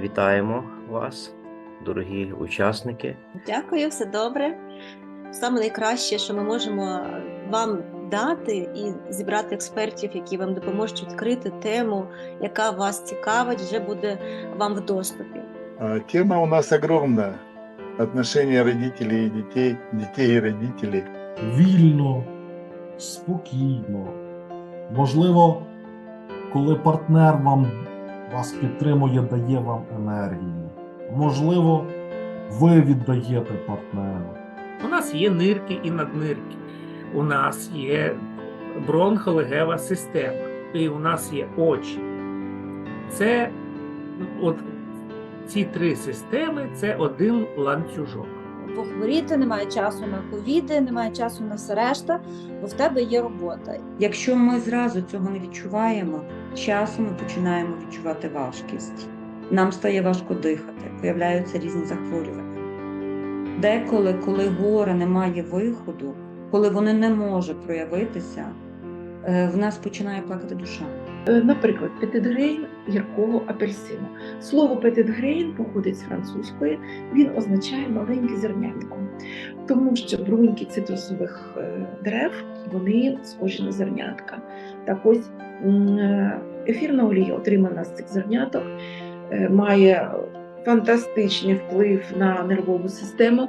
Вітаємо вас, дорогі учасники. Дякую, все добре. Саме найкраще, що ми можемо вам дати, і зібрати експертів, які вам допоможуть відкрити тему, яка вас цікавить, вже буде вам в доступі. Тема у нас огромная. Отношения родителей и детей, детей и родителей. вільно, спокійно. Можливо, коли партнер вам вас підтримує, дає вам енергію. Можливо, ви віддаєте партнеру. У нас є нирки і наднирки. У нас є бронхолегева система, і у нас є очі. Це от ці три системи це один ланцюжок. Похворіти, немає часу на ковіди, немає часу на все решта, бо в тебе є робота. Якщо ми зразу цього не відчуваємо, часом ми починаємо відчувати важкість. Нам стає важко дихати, появляються різні захворювання. Деколи, коли горе не має виходу, коли воно не може проявитися, е, в нас починає плакати душа. Е, Наприклад, петитгрейн гіркого апельсину. Слово петитгрейн походить з французької, він означає маленьке зернятко, тому що бруньки цитрусових е, дерев вони схожі на зернятка. Так ось е, ефірна олія, отримана з цих зерняток, має фантастичний вплив на нервову систему,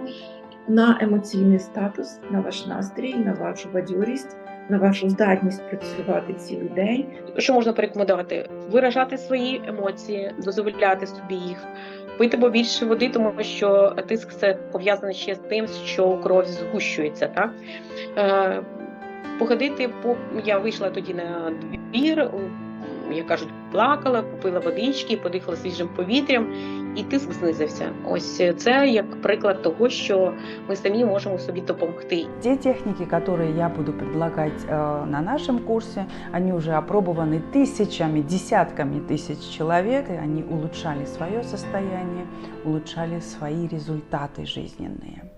на емоційний статус, на ваш настрій, на вашу бадьорість, на вашу здатність працювати цілий день. що можна порекомендувати? Виражати свої емоції, дозволяти собі їх, пити побільше води, тому що тиск це пов'язане ще з тим, що кров згущується. Так? Е, походити по я вийшла тоді на двір, як кажуть, плакала, купила водички, подихала свіжим повітрям, і тиск знизився. Ось це як приклад того, що ми самі можемо собі допомогти. Те техники, которые я буду предлагать э, на нашем курсе, они уже опробованы тысячами, десятками тысяч человек, и они улучшали свое состояние, улучшали свои результаты жизненные.